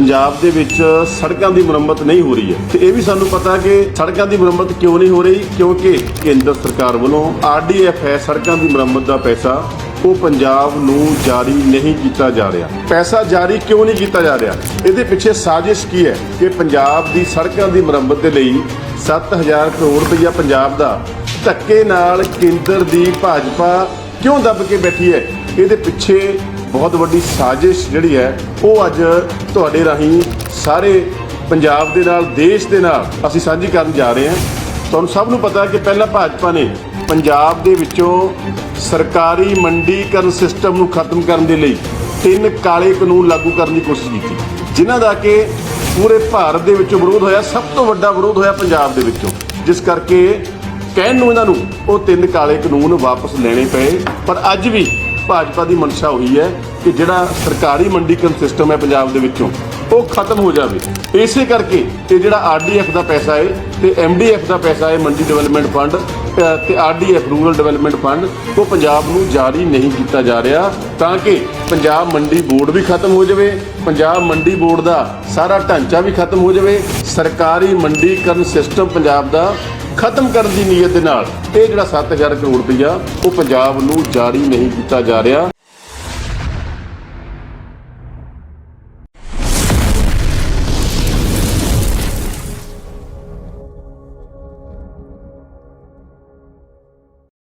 ਪੰਜਾਬ ਦੇ ਵਿੱਚ ਸੜਕਾਂ ਦੀ ਮੁਰੰਮਤ ਨਹੀਂ ਹੋ ਰਹੀ ਹੈ। ਤੇ ਇਹ ਵੀ ਸਾਨੂੰ ਪਤਾ ਕਿ ਸੜਕਾਂ ਦੀ ਮੁਰੰਮਤ ਕਿਉਂ ਨਹੀਂ ਹੋ ਰਹੀ? ਕਿਉਂਕਿ ਕੇਂਦਰ ਸਰਕਾਰ ਵੱਲੋਂ ਆਰਡੀਐਫ ਹੈ, ਸੜਕਾਂ ਦੀ ਮੁਰੰਮਤ ਦਾ ਪੈਸਾ ਉਹ ਪੰਜਾਬ ਨੂੰ ਜਾਰੀ ਨਹੀਂ ਕੀਤਾ ਜਾ ਰਿਹਾ। ਪੈਸਾ ਜਾਰੀ ਕਿਉਂ ਨਹੀਂ ਕੀਤਾ ਜਾ ਰਿਹਾ? ਇਹਦੇ ਪਿੱਛੇ ਸਾਜ਼ਿਸ਼ ਕੀ ਹੈ ਕਿ ਪੰਜਾਬ ਦੀ ਸੜਕਾਂ ਦੀ ਮੁਰੰਮਤ ਦੇ ਲਈ 7000 ਕਰੋੜ ਰੁਪਈਆ ਪੰਜਾਬ ਦਾ ਧੱਕੇ ਨਾਲ ਕੇਂਦਰ ਦੀ ਭਾਜਪਾ ਕਿਉਂ ਦੱਬ ਕੇ ਬੈਠੀ ਹੈ? ਇਹਦੇ ਪਿੱਛੇ ਬਹੁਤ ਵੱਡੀ ਸਾਜ਼ਿਸ਼ ਜਿਹੜੀ ਹੈ, ਉਹ ਅੱਜ ਤੁਹਾਡੇ ਰਾਹੀਂ ਸਾਰੇ ਪੰਜਾਬ ਦੇ ਨਾਲ, ਦੇਸ਼ ਦੇ ਨਾਲ ਅਸੀਂ ਸਾਂਝੀ ਕਰਨ ਜਾ ਰਹੇ ਹਾਂ। ਤੁਹਾਨੂੰ ਸਭ ਨੂੰ ਪਤਾ ਕਿ ਪਹਿਲਾਂ ਭਾਜਪਾ ਨੇ ਪੰਜਾਬ ਦੇ ਵਿੱਚੋਂ ਸਰਕਾਰੀ ਮੰਡੀਕਰਨ ਸਿਸਟਮ ਨੂੰ ਖਤਮ ਕਰਨ ਦੇ ਲਈ ਤਿੰਨ ਕਾਲੇ ਕਾਨੂੰਨ ਲਾਗੂ ਕਰਨ ਦੀ ਕੋਸ਼ਿਸ਼ ਕੀਤੀ, ਜਿਨ੍ਹਾਂ ਦਾ ਕਿ ਪੂਰੇ ਭਾਰਤ ਦੇ ਵਿੱਚੋਂ ਵਿਰੋਧ ਹੋਇਆ, ਸਭ ਤੋਂ ਵੱਡਾ ਵਿਰੋਧ ਹੋਇਆ ਪੰਜਾਬ ਦੇ ਵਿੱਚੋਂ। ਜਿਸ ਕਰਕੇ ਕਹਿਣ ਨੂੰ ਇਹਨਾਂ ਨੂੰ ਉਹ ਤਿੰਨ ਕਾਲੇ ਕਾਨੂੰਨ ਵਾਪਸ ਲੈਣੇ ਪਏ, ਪਰ ਅੱਜ ਵੀ ਭਾਜਪਾ ਦੀ ਮਨਸ਼ਾ ਹੋਈ ਹੈ ਕਿ ਜਿਹੜਾ ਸਰਕਾਰੀ ਮੰਡੀਕਰਨ ਸਿਸਟਮ ਹੈ ਪੰਜਾਬ ਦੇ ਵਿੱਚੋਂ ਉਹ ਖਤਮ ਹੋ ਜਾਵੇ। ਇਸੇ ਕਰਕੇ ਇਹ ਜਿਹੜਾ ਆਰਡੀਐਫ ਦਾ ਪੈਸਾ ਹੈ ਤੇ ਐਮਡੀਐਫ ਦਾ ਪੈਸਾ ਹੈ ਮੰਡੀ ਡਿਵੈਲਪਮੈਂਟ ਫੰਡ ਅ, ਤੇ ਆਰਡੀਐਫ ਰੂਰਲ ਡਿਵੈਲਪਮੈਂਟ ਫੰਡ ਉਹ ਪੰਜਾਬ ਨੂੰ ਜਾਰੀ ਨਹੀਂ ਕੀਤਾ ਜਾ ਰਿਹਾ ਤਾਂ ਕਿ ਪੰਜਾਬ ਮੰਡੀ ਬੋਰਡ ਵੀ ਖਤਮ ਹੋ ਜਾਵੇ ਪੰਜਾਬ ਮੰਡੀ ਬੋਰਡ ਦਾ ਸਾਰਾ ਢਾਂਚਾ ਵੀ ਖਤਮ ਹੋ ਜਾਵੇ ਸਰਕਾਰੀ ਮੰਡੀਕਰਨ ਸਿਸਟਮ ਪੰਜਾਬ ਦਾ ਖਤਮ ਕਰਨ ਦੀ ਨੀਅਤ ਦੇ ਨਾਲ ਇਹ ਜਿਹੜਾ 7000 ਕਰੋੜ ਰੁਪਈਆ ਉਹ ਪੰਜਾਬ ਨੂੰ ਜਾਰੀ ਨਹੀਂ ਕੀਤਾ ਜਾ ਰਿਹਾ।